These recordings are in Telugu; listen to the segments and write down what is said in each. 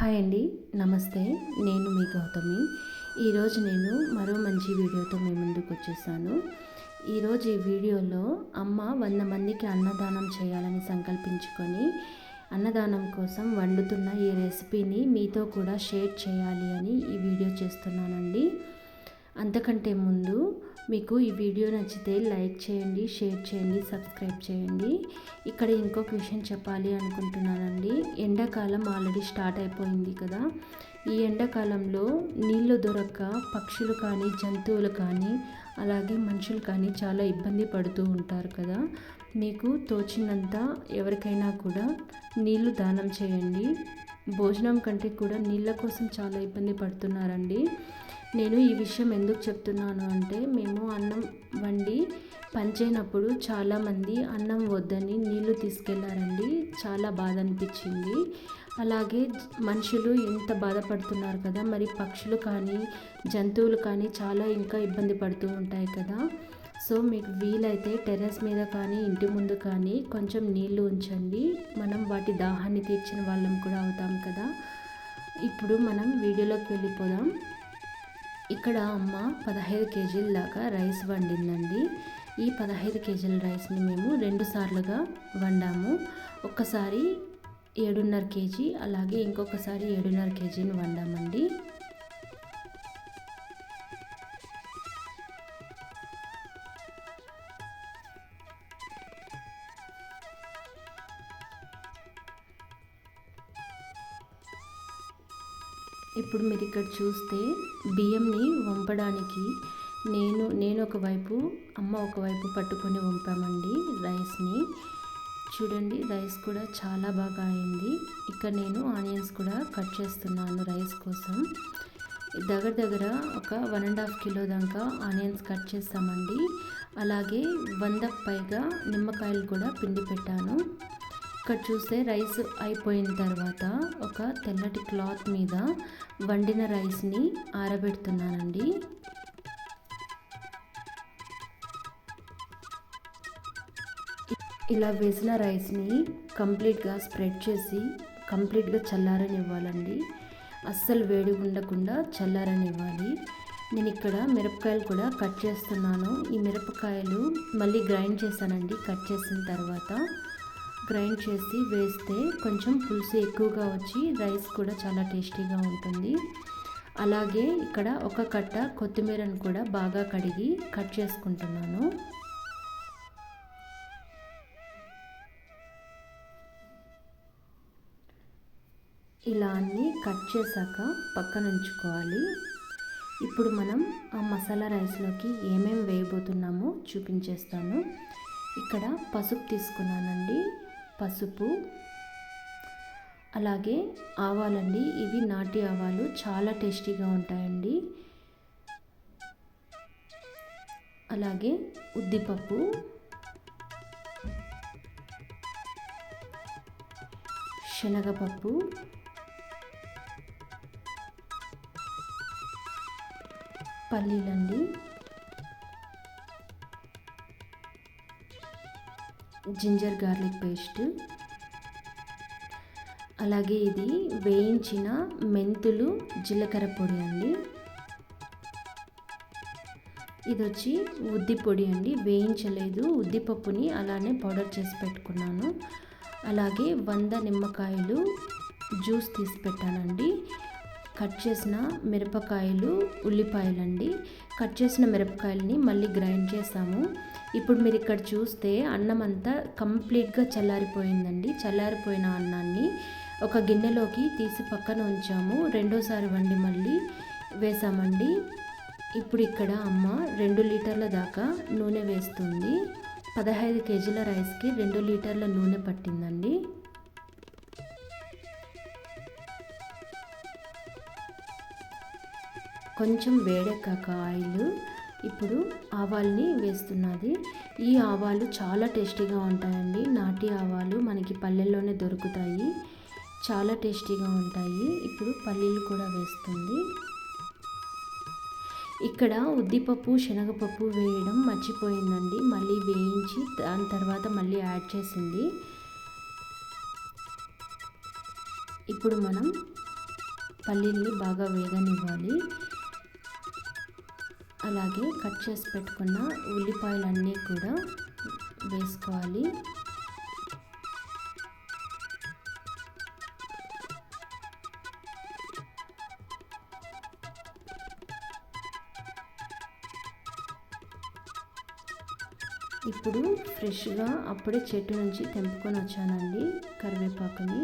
హాయ్ అండి నమస్తే. నేను మీ గౌతమి. ఈరోజు నేను మరో మంచి వీడియోతో మీ ముందుకు వచ్చేసాను. ఈరోజు ఈ వీడియోలో అమ్మ వంద మందికి అన్నదానం చేయాలని సంకల్పించుకొని అన్నదానం కోసం వండుతున్న ఈ రెసిపీని మీతో కూడా షేర్ చేయాలి అని ఈ వీడియో చేస్తున్నానండి. అంతకంటే ముందు మీకు ఈ వీడియో నచ్చితే లైక్ చేయండి షేర్ చేయండి సబ్స్క్రైబ్ చేయండి. ఇక్కడ ఇంకొక విషయం చెప్పాలి అనుకుంటున్నానండి. ఎండాకాలం ఆల్రెడీ స్టార్ట్ అయిపోయింది కదా. ఈ ఎండాకాలంలో నీళ్ళు దొరక్క పక్షులు కానీ జంతువులు కానీ అలాగే మనుషులు కానీ చాలా ఇబ్బంది పడుతూ ఉంటారు కదా. మీకు తోచినంత ఎవరికైనా కూడా నీళ్ళు దానం చేయండి. భోజనం కంటే కూడా నీళ్ళ కోసం చాలా ఇబ్బంది పడుతున్నారండి. నేను ఈ విషయం ఎందుకు చెప్తున్నాను అంటే మేము అన్నం వండి పంచైనప్పుడు చాలామంది అన్నం వద్దని నీళ్ళు తీసుకెళ్ళారండి. చాలా బాధ అనిపించింది అలాగే మనుషులు ఎంత బాధపడుతున్నారు కదా మరి పక్షులు కానీ జంతువులు కానీ చాలా ఇంకా ఇబ్బంది పడుతూ ఉంటాయి కదా. సో మీకు వీలైతే టెర్రస్ మీద కానీ ఇంటి ముందు కానీ కొంచెం నీళ్ళు ఉంచండి. మనం వాటి దాహాన్ని తీర్చిన వాళ్ళం కూడా అవుతాం కదా. ఇప్పుడు మనం వీడియోలోకి వెళ్ళిపోదాం. ఇక్కడ అమ్మ పదహైదు కేజీల దాకా రైస్ వండిందండి. ఈ పదహైదు కేజీల రైస్ని మేము రెండు సార్లుగా వండాము. ఒక్కసారి ఏడున్నర కేజీ అలాగే ఇంకొకసారి ఏడున్నర కేజీని వండామండి. ఇక్కడ చూస్తే బియ్యంని వంపడానికి నేను నేను ఒకవైపు అమ్మ ఒకవైపు పట్టుకొని వంపామండి రైస్ని. చూడండి రైస్ కూడా చాలా బాగా అయింది. ఇక్కడ నేను ఆనియన్స్ కూడా కట్ చేస్తున్నాను రైస్ కోసం. దగ్గర దగ్గర ఒక వన్ అండ్ హాఫ్ కిలో దాకా ఆనియన్స్ కట్ చేస్తామండి. అలాగే వంద పైగా నిమ్మకాయలు కూడా పిండి పెట్టాను. ఇక్కడ చూస్తే రైస్ అయిపోయిన తర్వాత ఒక తెల్లటి క్లాత్ మీద వండిన రైస్ని ఆరబెడుతున్నానండి. ఇలా వేసిన రైస్ని కంప్లీట్గా స్ప్రెడ్ చేసి కంప్లీట్గా చల్లారనివ్వాలండి. అస్సలు వేడి ఉండకుండా చల్లారనివ్వాలి. నేను ఇక్కడ మిరపకాయలు కూడా కట్ చేస్తున్నాను. ఈ మిరపకాయలు మళ్ళీ గ్రైండ్ చేశానండి కట్ చేసిన తర్వాత. గ్రైండ్ చేసి వేస్తే కొంచెం పులుసు ఎక్కువగా వచ్చి రైస్ కూడా చాలా టేస్టీగా ఉంటుంది. అలాగే ఇక్కడ ఒక కట్ట కొత్తిమీరను కూడా బాగా కడిగి కట్ చేసుకుంటున్నాను. ఇలా అన్నీ కట్ చేశాక పక్కన ఉంచుకోవాలి. ఇప్పుడు మనం ఆ మసాలా రైస్లోకి ఏమేమి వేయబోతున్నామో చూపించేస్తాను. ఇక్కడ పసుపు తీసుకున్నానండి. పసుపు అలాగే ఆవాలండి. ఇవి నాటి ఆవాలు. చాలా టేస్టీగా ఉంటాయండి. అలాగే ఉద్దిపప్పు. శనగపప్పు. పల్లీలండి. Ginger garlic paste. అలాగే ఇది వేయించిన మెంతులు జీలకర్ర పొడి అండి. ఇది వచ్చి ఉద్ది పొడి అండి. వేయించలేదు. ఉద్దిపప్పుని అలానే పౌడర్ చేసి పెట్టుకున్నాను. అలాగే వంద నిమ్మకాయలు జ్యూస్ తీసి పెట్టానండి. కట్ చేసిన మిరపకాయలు ఉల్లిపాయలండి. కట్ చేసిన మిరపకాయలని మళ్ళీ గ్రైండ్ చేసాము. ఇప్పుడు మీరు ఇక్కడ చూస్తే అన్నం అంతా కంప్లీట్గా చల్లారిపోయిందండి. చల్లారిపోయిన అన్నాన్ని ఒక గిన్నెలోకి తీసి పక్కన ఉంచాము. రెండోసారి వండి మళ్ళీ వేసామండి. ఇప్పుడు ఇక్కడ అమ్మ రెండు లీటర్ల దాకా నూనె వేస్తుంది. పదహైదు కేజీల రైస్కి రెండు లీటర్ల నూనె పట్టిందండి. కొంచెం వేడెక్కాక ఆయిల్ ఇప్పుడు ఆవాల్ని వేస్తున్నది. ఈ ఆవాలు చాలా టేస్టీగా ఉంటాయండి. నాటి ఆవాలు మనకి పల్లెల్లోనే దొరుకుతాయి. చాలా టేస్టీగా ఉంటాయి. ఇప్పుడు పల్లీలు కూడా వేస్తుంది. ఇక్కడ ఉద్దిపప్పు శనగపప్పు వేయడం మర్చిపోయిందండి. మళ్ళీ వేయించి దాని తర్వాత మళ్ళీ యాడ్ చేసింది. ఇప్పుడు మనం పల్లీల్ని బాగా వేగనివ్వాలి. అలాగే కట్ చేసి పెట్టుకున్న ఉల్లిపాయలన్నీ కూడా వేసుకోవాలి. ఇప్పుడు ఫ్రెష్గా అప్పుడే చెట్టు నుంచి తెంపుకొని వచ్చానండి కరివేపాకుని.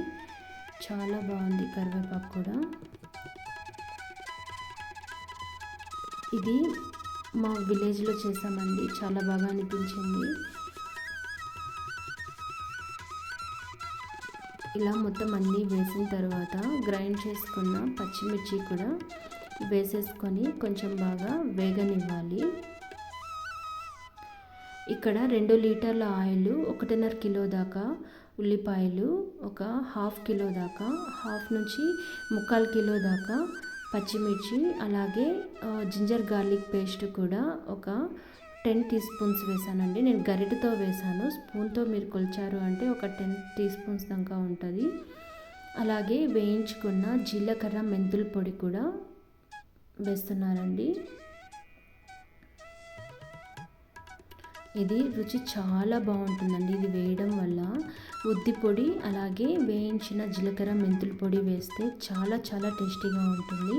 చాలా బాగుంది కరివేపాకు కూడా. ఇది మా విలేజ్లో చేసామండి చాలా బాగా అనిపించింది. ఇలా మొత్తం అన్నీ వేసిన తర్వాత గ్రైండ్ చేసుకున్న పచ్చిమిర్చి కూడా వేసేసుకొని కొంచెం బాగా వేగనివ్వాలి. ఇక్కడ రెండు లీటర్ల ఆయిల్ ఒకటిన్నర కిలో దాకా ఉల్లిపాయలు ఒక హాఫ్ కిలో దాకా హాఫ్ నుంచి ముక్కాలు కిలో దాకా పచ్చిమిర్చి అలాగే జింజర్ గార్లిక్ పేస్ట్ కూడా ఒక టెన్ టీ స్పూన్స్ వేసానండి. నేను గరిటతో వేసాను. స్పూన్తో మీరు కొలిచారు అంటే ఒక టెన్ టీ స్పూన్స్ దాకా ఉంటుంది. అలాగే వేయించుకున్న జీలకర్ర మెంతుల పొడి కూడా వేస్తున్నారండి ఇది రుచి చాలా బాగుంటుందండి. ఇది వేయడం వల్ల ఉద్ది పొడి అలాగే వేయించిన జీలకర్ర మెంతుల పొడి వేస్తే చాలా చాలా టేస్టీగా ఉంటుంది.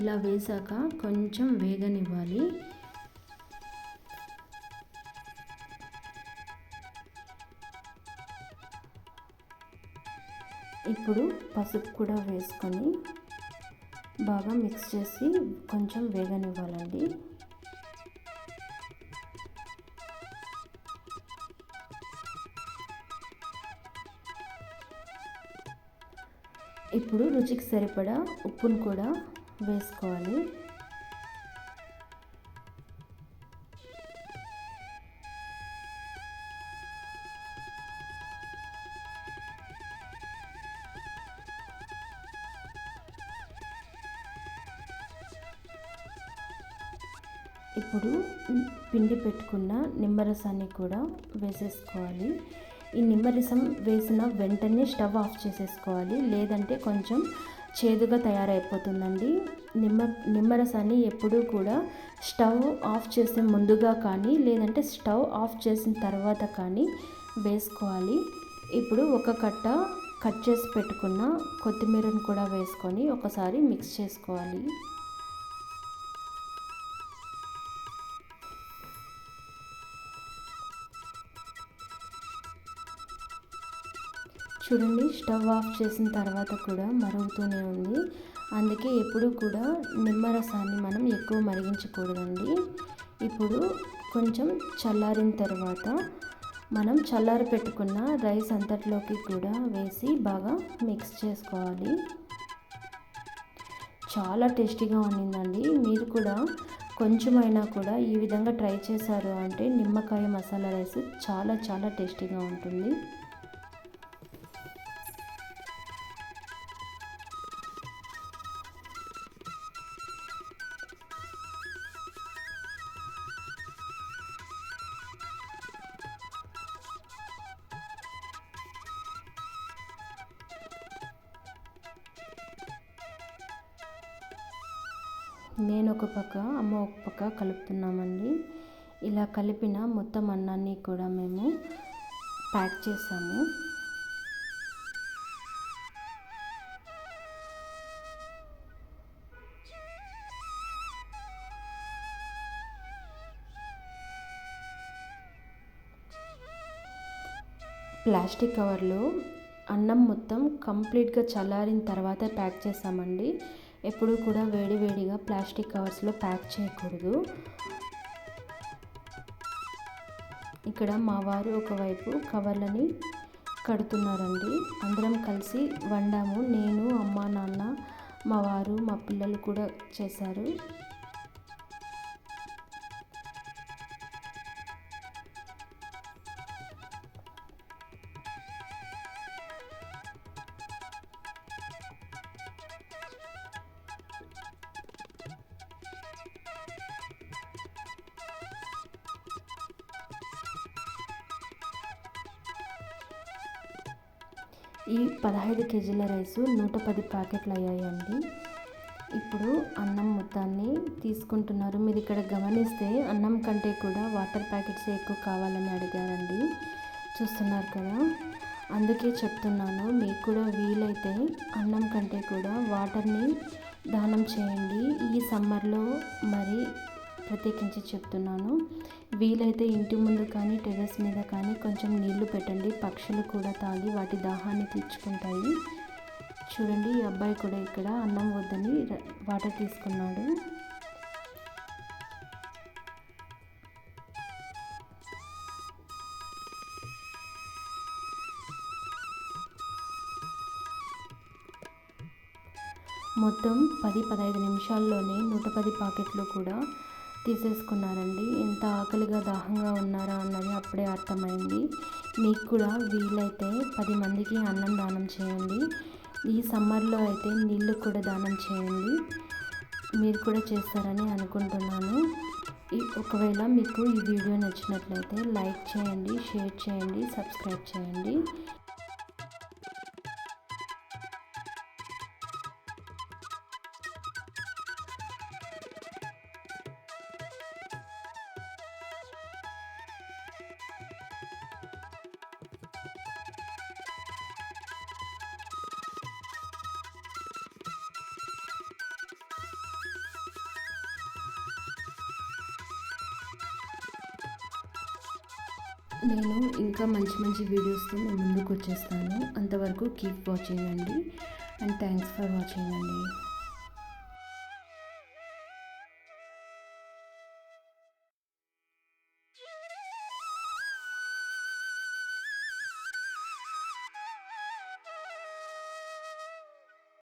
ఇలా వేసాక కొంచెం వేగనివ్వాలి. ఇప్పుడు పసుపు కూడా వేసుకొని బాగా మిక్స్ చేసి కొంచెం వేగనివ్వాలండి. ఇప్పుడు రుచికి సరిపడా ఉప్పును కూడా వేసుకోవాలి. ఇప్పుడు పిండి పెట్టుకున్న నిమ్మరసాన్ని కూడా వేసేసుకోవాలి. ఈ నిమ్మరసం వేసిన వెంటనే స్టవ్ ఆఫ్ చేసేసుకోవాలి. లేదంటే కొంచెం చేదుగా తయారైపోతుందండి. నిమ్మ నిమ్మరసాన్ని ఎప్పుడూ కూడా స్టవ్ ఆఫ్ చేసే ముందుగా కానీ లేదంటే స్టవ్ ఆఫ్ చేసిన తర్వాత కానీ వేసుకోవాలి. ఇప్పుడు ఒక కట్ట కట్ చేసి పెట్టుకున్న కొత్తిమీరను కూడా వేసుకొని ఒకసారి మిక్స్ చేసుకోవాలి. చూడండి స్టవ్ ఆఫ్ చేసిన తర్వాత కూడా మరుగుతూనే ఉంది. అందుకే ఎప్పుడు కూడా నిమ్మరసాన్ని మనం ఎక్కువ మరిగించకూడదండి. ఇప్పుడు కొంచెం చల్లారిన తర్వాత మనం చల్లారి పెట్టుకున్న రైస్ అంతట్లోకి కూడా వేసి బాగా మిక్స్ చేసుకోవాలి. చాలా టేస్టీగా ఉండిందండి. మీరు కూడా కొంచెమైనా కూడా ఈ విధంగా ట్రై చేశారు అంటే నిమ్మకాయ మసాలా రైస్ చాలా చాలా టేస్టీగా ఉంటుంది. నేను ఒక పక్క అమ్మ ఒక పక్క కలుపుతున్నామండి. ఇలా కలిపిన మొత్తం అన్నాన్ని కూడా మేము ప్యాక్ చేసాము. ప్లాస్టిక్ కవర్లో అన్నం మొత్తం కంప్లీట్గా చల్లారిన తర్వాత ప్యాక్ చేసామండి. ఎప్పుడు కూడా వేడివేడిగా ప్లాస్టిక్ కవర్స్లో ప్యాక్ చేయకూడదు. ఇక్కడ మా వారు ఒకవైపు కవర్లని కడుతున్నారండి. అందరం కలిసి వండాము. నేను అమ్మ నాన్న మా వారు మా పిల్లలు కూడా చేశారు. ఈ పదహైదు కేజీల రైసు నూట పది ప్యాకెట్లు అయ్యాయండి. ఇప్పుడు అన్నం మొత్తాన్ని తీసుకుంటున్నారు. మీరు ఇక్కడ గమనిస్తే అన్నం కంటే కూడా వాటర్ ప్యాకెట్స్ ఎక్కువ కావాలని అడిగారండి. చూస్తున్నారు కదా? అందుకే చెప్తున్నాను మీకు కూడా వీలైతే అన్నం కంటే కూడా వాటర్ని దానం చేయండి. ఈ సమ్మర్లో మరి ప్రత్యేకించి చెప్తున్నాను. వీలైతే ఇంటి ముందు కానీ టెర్రస్ మీద కానీ కొంచెం నీళ్ళు పెట్టండి. పక్షులు కూడా తాగి వాటి దాహాన్ని తీర్చుకుంటాయి. చూడండి ఈ అబ్బాయి కూడా ఇక్కడ అన్నం వద్దని వాటర్ తీసుకున్నాడు. మొత్తం పది పదహైదు నిమిషాల్లోనే నూట పది ప్యాకెట్లు కూడా తీసేసుకున్నారండి. ఎంత ఆకలిగా దాహంగా ఉన్నారా అన్నది అప్పుడే అర్థమైంది. మీకు కూడా వీలైతే పది మందికి అన్నం దానం చేయండి. ఈ సమ్మర్లో అయితే నీళ్ళు కూడా దానం చేయండి. మీరు కూడా చేస్తారని అనుకుంటున్నాను. ఒకవేళ మీకు ఈ వీడియో నచ్చినట్లయితే లైక్ చేయండి షేర్ చేయండి సబ్స్క్రైబ్ చేయండి. నేను ఇంకా మంచి మంచి వీడియోస్తో మేము ముందుకు వచ్చేస్తాను. అంతవరకు కీప్ వాచింగ్ అండి అండ్ థ్యాంక్స్ ఫర్ వాచింగ్ అండి